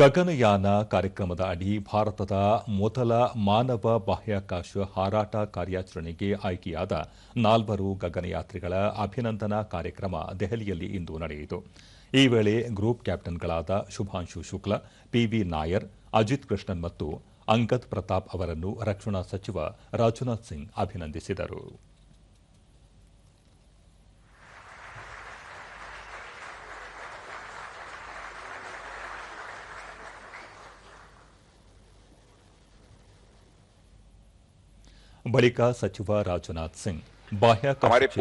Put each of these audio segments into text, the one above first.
ಗಗನಯಾನ ಕಾರ್ಯಕ್ರಮದ ಅಡಿ ಭಾರತದ ಮೊದಲ ಮಾನವ ಬಾಹ್ಯಾಕಾಶ ಹಾರಾಟ ಕಾರ್ಯಾಚರಣೆಗೆ ಆಯ್ಕೆಯಾದ ನಾಲ್ವರು ಗಗನಯಾತ್ರಿಗಳ ಅಭಿನಂದನಾ ಕಾರ್ಯಕ್ರಮ ದೆಹಲಿಯಲ್ಲಿ ಇಂದು ನಡೆಯಿತು. ಈ ವೇಳೆ ಗ್ರೂಪ್ ಕ್ಯಾಪ್ಟನ್ಗಳಾದ ಶುಭಾಂಶು ಶುಕ್ಲ, ಪಿವಿ ನಾಯರ್, ಅಜಿತ್ ಕೃಷ್ಣನ್ ಮತ್ತು ಅಂಗದ್ ಪ್ರತಾಪ್ ಅವರನ್ನು ರಕ್ಷಣಾ ಸಚಿವ ರಾಜನಾಥ್ ಸಿಂಗ್ ಅಭಿನಂದಿಸಿದರು. ಬಳಿಕ ಸಚಿವ ರಾಜನಾಥ್ ಸಿಂಗ್ ಬಾಹ್ಯಾಕಾಶ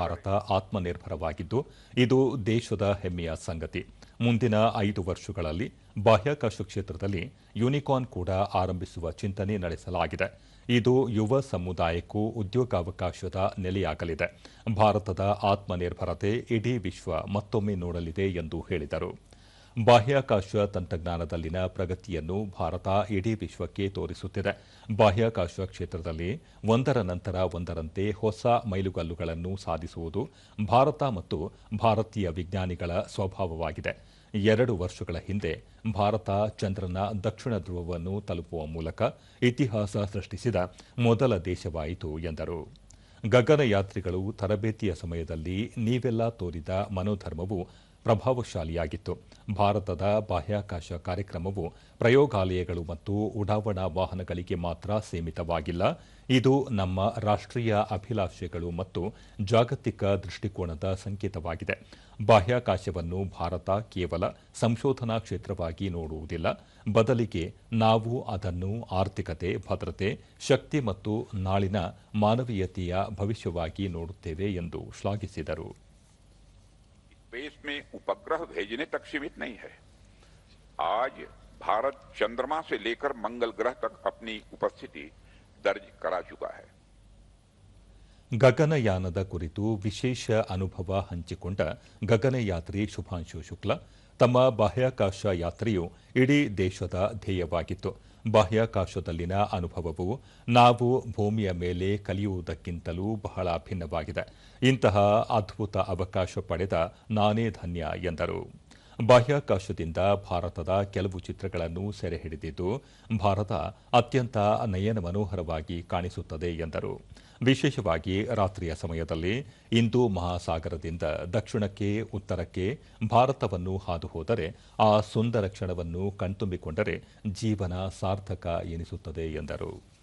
ಭಾರತ ಆತ್ಮನಿರ್ಭರವಾಗಿದ್ದು ಇದು ದೇಶದ ಹೆಮ್ಮೆಯ ಸಂಗತಿ. ಮುಂದಿನ ಐದು ವರ್ಷಗಳಲ್ಲಿ ಬಾಹ್ಯಾಕಾಶ ಕ್ಷೇತ್ರದಲ್ಲಿ ಯುನಿಕಾರ್ನ್ ಕೂಡ ಆರಂಭಿಸುವ ಚಿಂತನೆ ನಡೆಸಲಾಗಿದೆ. ಇದು ಯುವ ಸಮುದಾಯಕ್ಕೂ ಉದ್ಯೋಗಾವಕಾಶದ ನೆಲೆಯಾಗಲಿದೆ. ಭಾರತದ ಆತ್ಮನಿರ್ಭರತೆ ಇಡೀ ವಿಶ್ವ ಮತ್ತೊಮ್ಮೆ ನೋಡಲಿದೆ ಎಂದು ಹೇಳಿದರು. ಬಾಹ್ಯಾಕಾಶ ತಂತ್ರಜ್ಞಾನದಲ್ಲಿನ ಪ್ರಗತಿಯನ್ನು ಭಾರತ ಇಡೀ ವಿಶ್ವಕ್ಕೆ ತೋರಿಸುತ್ತಿದೆ. ಬಾಹ್ಯಾಕಾಶ ಕ್ಷೇತ್ರದಲ್ಲಿ ಒಂದರ ನಂತರ ಒಂದರಂತೆ ಹೊಸ ಮೈಲುಗಲ್ಲುಗಳನ್ನು ಸಾಧಿಸುವುದು ಭಾರತ ಮತ್ತು ಭಾರತೀಯ ವಿಜ್ಞಾನಿಗಳ ಸ್ವಭಾವವಾಗಿದೆ. ಎರಡು ವರ್ಷಗಳ ಹಿಂದೆ ಭಾರತ ಚಂದ್ರನ ದಕ್ಷಿಣ ಧ್ರುವವನ್ನು ತಲುಪುವ ಮೂಲಕ ಇತಿಹಾಸ ಸೃಷ್ಟಿಸಿದ ಮೊದಲ ದೇಶವಾಯಿತು ಎಂದರು. ಗಗನಯಾತ್ರಿಗಳು ತರಬೇತಿಯ ಸಮಯದಲ್ಲಿ ನೀವೆಲ್ಲ ತೋರಿದ ಮನೋಧರ್ಮವು ಪ್ರಭಾವಶಾಲಿಯಾಗಿತ್ತು. ಭಾರತದ ಬಾಹ್ಯಾಕಾಶ ಕಾರ್ಯಕ್ರಮವು ಪ್ರಯೋಗಾಲಯಗಳು ಮತ್ತು ಉಡಾವಣಾ ವಾಹನಗಳಿಗೆ ಮಾತ್ರ ಸೀಮಿತವಾಗಿಲ್ಲ. ಇದು ನಮ್ಮ ರಾಷ್ಟ್ರೀಯ ಅಭಿಲಾಷೆಗಳು ಮತ್ತು ಜಾಗತಿಕ ದೃಷ್ಟಿಕೋನದ ಸಂಕೇತವಾಗಿದೆ. ಬಾಹ್ಯಾಕಾಶವನ್ನು ಭಾರತ ಕೇವಲ ಸಂಶೋಧನಾ ಕ್ಷೇತ್ರವಾಗಿ ನೋಡುವುದಿಲ್ಲ. ಬದಲಿಗೆ ನಾವು ಅದನ್ನು ಆರ್ಥಿಕತೆ, ಭದ್ರತೆ, ಶಕ್ತಿ ಮತ್ತು ನಾಳಿನ ಮಾನವೀಯತೆಯ ಭವಿಷ್ಯವಾಗಿ ನೋಡುತ್ತೇವೆ ಎಂದು ಶ್ಲಾಘಿಸಿದರು. स्पेस में उपग्रह भेजने तक सीमित नहीं है आज भारत चंद्रमा से लेकर मंगल ग्रह तक अपनी उपस्थिति दर्ज करा चुका है ಗಗನಯಾನದ ಕುರಿತು ವಿಶೇಷ ಅನುಭವ ಹಂಚಿಕೊಂಡ ಗಗನಯಾತ್ರಿ ಶುಭಾಂಶು ಶುಕ್ಲಾ ತಮ್ಮ ಬಾಹ್ಯಾಕಾಶ ಯಾತ್ರೆಯು ಇಡೀ ದೇಶದ ಧ್ಯೇಯವಾಗಿತ್ತು ಬಾಹ್ಯಾಕಾಶದಲ್ಲಿನ ಅನುಭವವು ನಾವು ಭೂಮಿಯ ಮೇಲೆ ಕಲಿಯುವುದಕ್ಕಿಂತಲೂ ಬಹಳ ಭಿನ್ನವಾಗಿದೆ. ಇಂತಹ ಅದ್ಭುತ ಅವಕಾಶ ಪಡೆದ ನಾನೇ ಧನ್ಯ ಎಂದರು. ಬಾಹ್ಯಾಕಾಶದಿಂದ ಭಾರತದ ಕೆಲವು ಚಿತ್ರಗಳನ್ನು ಸೆರೆ ಹಿಡಿದಿದ್ದು, ಭಾರತ ಅತ್ಯಂತ ನಯನ ಮನೋಹರವಾಗಿ ಕಾಣಿಸುತ್ತದೆ ಎಂದರು. ವಿಶೇಷವಾಗಿ ರಾತ್ರಿಯ ಸಮಯದಲ್ಲಿ ಇಂದು ಮಹಾಸಾಗರದಿಂದ ದಕ್ಷಿಣಕ್ಕೆ, ಉತ್ತರಕ್ಕೆ ಭಾರತವನ್ನು ಹಾದು ಹೋದರೆ ಆ ಸುಂದರ ಕ್ಷಣವನ್ನು ಕಣ್ತುಂಬಿಕೊಂಡರೆ ಜೀವನ ಸಾರ್ಥಕ ಎನಿಸುತ್ತದೆ ಎಂದರು.